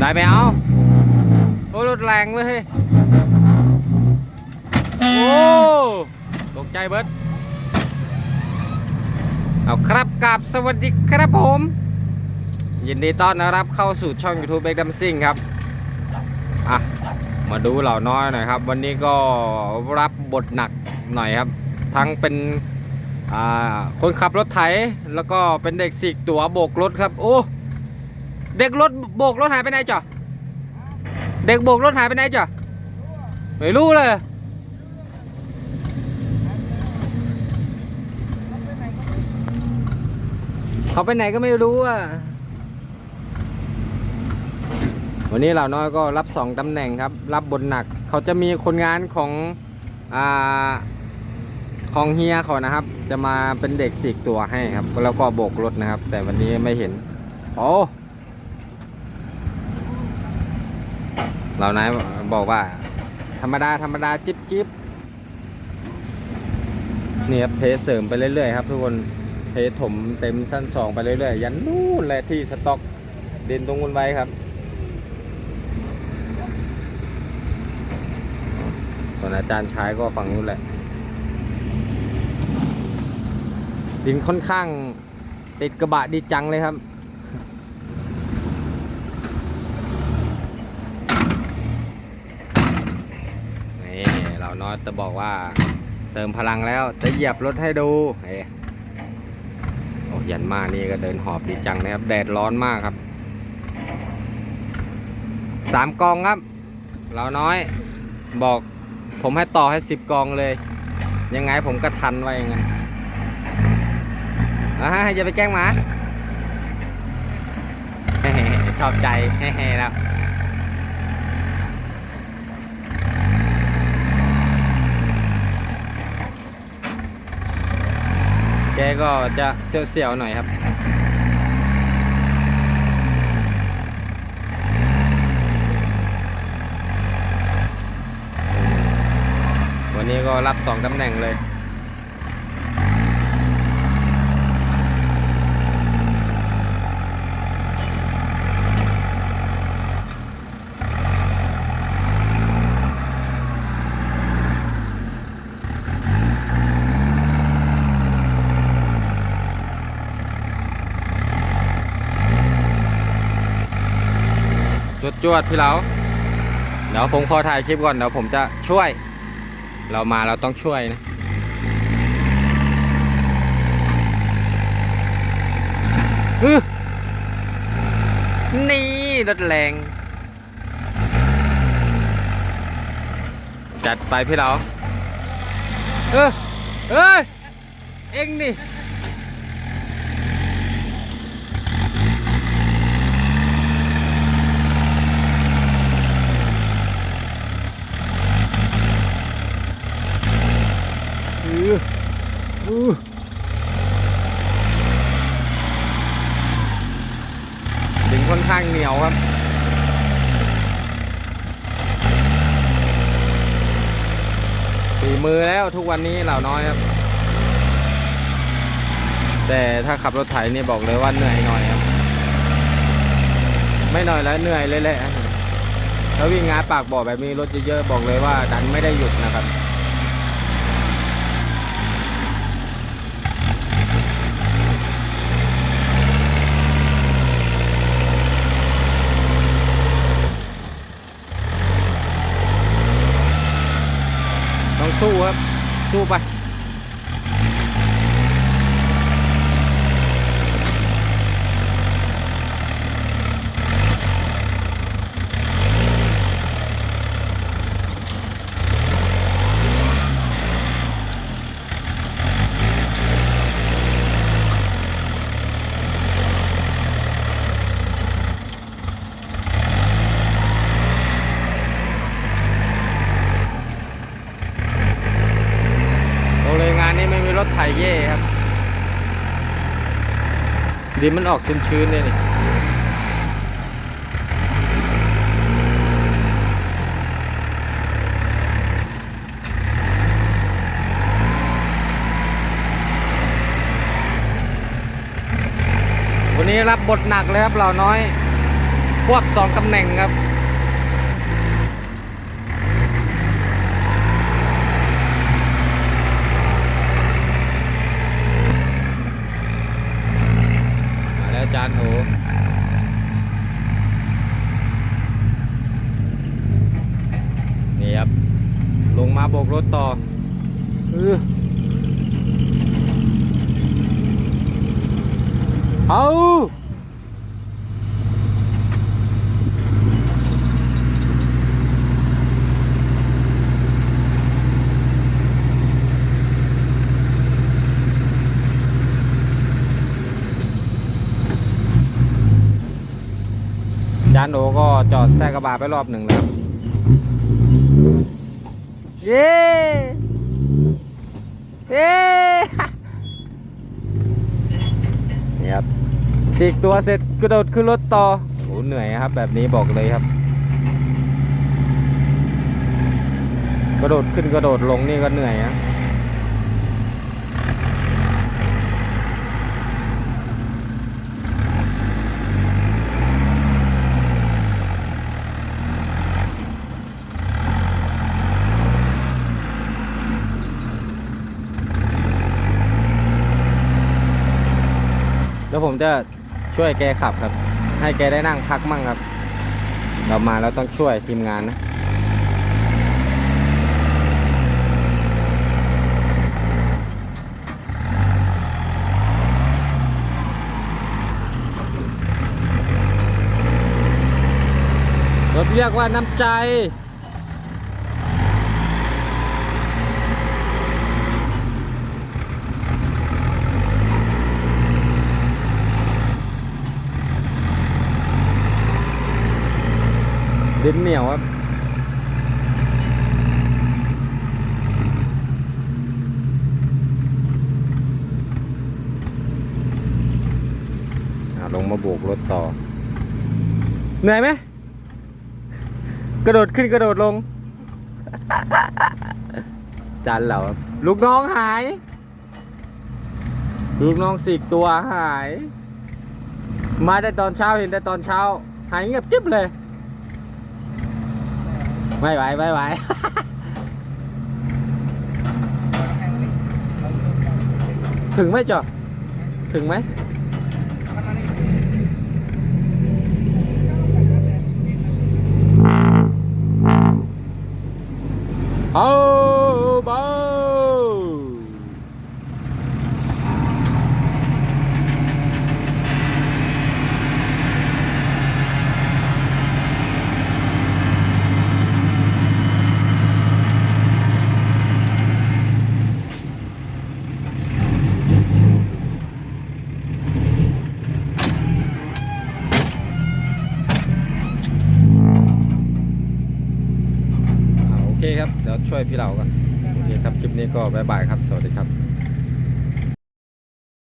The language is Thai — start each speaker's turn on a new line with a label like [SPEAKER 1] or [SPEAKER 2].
[SPEAKER 1] ได้ไหมเอาโอ้รถแรงเลยเฮ้ยโอ้ตกใจเบิร์ดเอาครับกราบสวัสดีครับผม ยินดีต้อนรับเข้าสู่ช่อง YouTube เบ k ดัมซิงครับ อะ มาดูเหล่าน้อยหน่อยครับ วันนี้ก็รับบทหนักหน่อยครับ ทั้งเป็นคนขับรถไถ แล้วก็เป็นเด็กสีกตัวโบกรถครับ โอ้ เด็กรถโบกรถหายไปไหนจ๊ะเด็กโบกรถหายไปไหนจ๊ะไม่รู้เลยเขาไปไหนก็ไม่รู้อะวันนี้เหล่าน้อยก็รับสองตำแหน่งครับ รับบทหนัก เขาจะมีคนงานของอ่าของเฮียเขานะครับ จะมาเป็นเด็กสีกตัวให้ครับ แล้วก็โบกรถนะครับ แต่วันนี้ไม่เห็น โอ้ เรานายบอกว่า ธรรมดาธรรมดาจิ๊บจิ๊บนี่ครับเทเสริมไปเรื่อยๆครับ ทุกคนเทถมเต็มสั้นสองไปเรื่อยๆ ยันนู่นแหละที่สต็อกเดินตรงนู้นไว้ครับส่วนอาจารย์ชายก็ฝั่งนู้นแหละ ดินค่อนข้างติดกระบะดีจังเลยครับ นี่เราน้อยจะบอกว่า เติมพลังแล้วจะเหยียบรถให้ดูเฮ้โอ้ยันมานี่ก็เดินหอบดีจังนะครับ แดดร้อนมากครับสามกองครับ เราน้อยบอกผมให้ต่อให้สิบกองเลย ยังไงผมก็ทันไว้ย่างนั้นอ่าอย่าไปแกล้งหมาชอบใจแฮ่ๆแล้ว แกก็จะเสียวๆหน่อยครับ วันนี้ก็รับสองตำแหน่งเลย จวดจวดๆพี่เราเดี๋ยวผมขอถ่ายคลิปก่อนเดี๋ยวผมจะช่วย เรามาเราต้องช่วยนะนี่รถแรง จัดไปพี่เราเออเอ้ย เอ็งนี่ อืออือดินค่ อนข้างเหนียวครับ ฝีมือแล้วทุกวันนี้เหล่าน้อยครับ แต่ถ้าขับรถไถนี่บอกเลยว่าเหนื่อยหน่อยครับ ไม่หน่อยแล้วเหนื่อยเลยแหละถ้าวิ่งงานปากบ่อแบบนี้รถเยอะๆบอกเลยว่าดันไม่ได้หยุดนะครับ ต้องสู้ครับ สู้ไป โรงเลยงานนี้ไม่มีรถไถเย่ครับ ดินมันออกชื้นๆเลยนี่วันนี้รับบทหนักเลยครับเหล่าน้อย ควบสองตำแหน่งครับ มาแล้วจานโหนี่ครับ ลงมาโบกรถต่อเออเอา จานโอก็จอดแซงกระบะไปรอบหนึ่งแล้ว เย้เย้นี่ครับฉีกตัวเสร็จกระโดดขึ้นรถต่อโอ้เหนื่อยครับ แบบนี้บอกเลยครับ กระโดดขึ้นกระโดดลงนี่ก็เหนื่อยนะ แล้วผมจะช่วยแกขับครับ ให้แกได้นั่งพักมั่งครับ เรามาแล้วต้องช่วยทีมงานนะรถเรียกว่าน้ำใจ ดินเหนียวครับลงมาโบกรถต่อ เหนื่อยไหม กระโดดขึ้นกระโดดลง จันเหรอลูกน้องหาย ลูกน้องสิกตัวหาย มาแต่ตอนเช้าเห็นแต่ตอนเช้า หายเงียบกิ๊บเลย ไม่ไหวไม่ไหวถึงไหมจ๊ะถึงไหมเอาเบาอ่าโอเคครับ เดี๋ยว ช่วยพี่เรากันโอเคครับคลิปนี้ก็บายบายครับ สวัสดีครับ